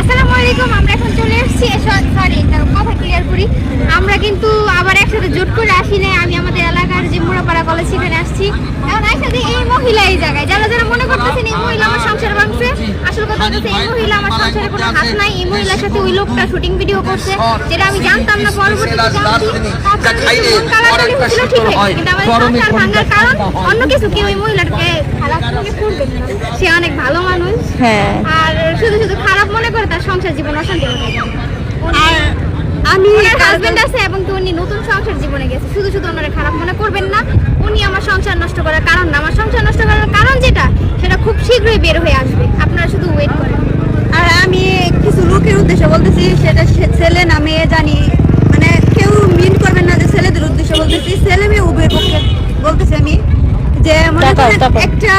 আসসালামু আলাইকুম আমরা এখন চলে এসেছি সরি কথা ক্লিয়ার করি। আমরা কিন্তু আবার একসাথে জোট করে আসি নাই আমি আমাদের এলাকার যে মুড়াপাড়া কলেজ সেখানে আসছি। এখন একসাথে এই মহিলা এই জায়গায় যারা যারা মনে করতেছেন এই মহিলা আমার সংসার ভাঙছে আসল কথা হচ্ছে এই মহিলা আমার সংসারে কোনো হাত নাই এই মহিলার সাথে ওই লোকটা শুটিং ভিডিও করছে যেটা আমি জানতাম না পরবর্তীতে জানছি ঠিক আছে কিন্তু আমাদের সংসার ভাঙার কারণ অন্য কিছু কি ওই মহিলাটাকে খারাপ সে অনেক ভালো মানুষ। হ্যাঁ। আর শুধু শুধু করে তার সংসার জীবন অশান্তি হয়ে আর আমি হাজবেন্ড আছে এবং উনি নতুন সংসার জীবনে গেছে। শুধু শুধু ওনারা খারাপ মনে করবেন না। উনি আমার সংসার নষ্ট করার কারণ না। আমার সংসার নষ্ট করার কারণ যেটা সেটা খুব শীঘ্রই বের হয়ে আসবে। আপনারা শুধু ওয়েট করেন। আর আমি কিছু লোকের উদ্দেশ্যে বলতেছি সেটা ছেলে যে মনে করেন একটা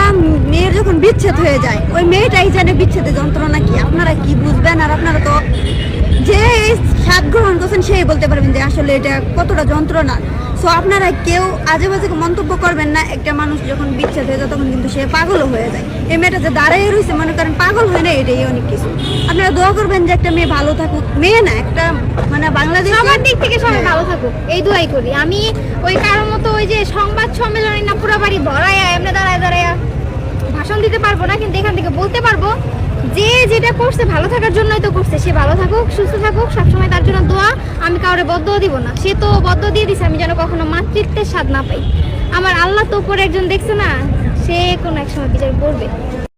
মেয়ের যখন বিচ্ছেদ হয়ে যায় ওই মেয়েটাই জানে বিচ্ছেদের যন্ত্রণা কি? আপনারা কি বুঝবেন? আর আপনারা তো যে স্বাদ গ্রহণ করছেন সেই বলতে পারবেন যে আসলে এটা কতটা যন্ত্রণা। সো আপনারা কেউ আজে বাজে মন্তব্য করবেন না একটা মানুষ যখন বিচ্ছেদ হয়ে যায় তখন কিন্তু সে পাগলও হয়ে যায়। এই মেয়েটা যে দাঁড়িয়ে রয়েছে মনে করেন পাগল হয় না এটাই অনেক কিছু। আপনারা দোয়া করবেন যে একটা মেয়ে ভালো থাকুক। মেয়ে না, একটা মানে বাংলাদেশ সবার দিক থেকে সবাই ভালো থাকুক, এই দুয়াই করি। আমি ওই কারোর মতো ওই যে সংবাদ সম্মেলনে না পুরো বাড়ি ভরায়া এমনি দাঁড়ায় দাঁড়ায়া ভাষণ দিতে পারব না, কিন্তু এখান থেকে বলতে পারব, যে যেটা করছে ভালো থাকার জন্যই তো করছে, সে ভালো থাকুক, সুস্থ থাকুক, সবসময় তার জন্য দোয়া, আমি কাউরে বদ্ধ দিব না। সে তো বদ্ধ দিয়ে দিছে, আমি যেন কখনো মাতৃত্বের স্বাদ না পাই। আমার আল্লাহ তো উপরে একজন দেখছে না, সে কোনো এক সময় বিচার করবে।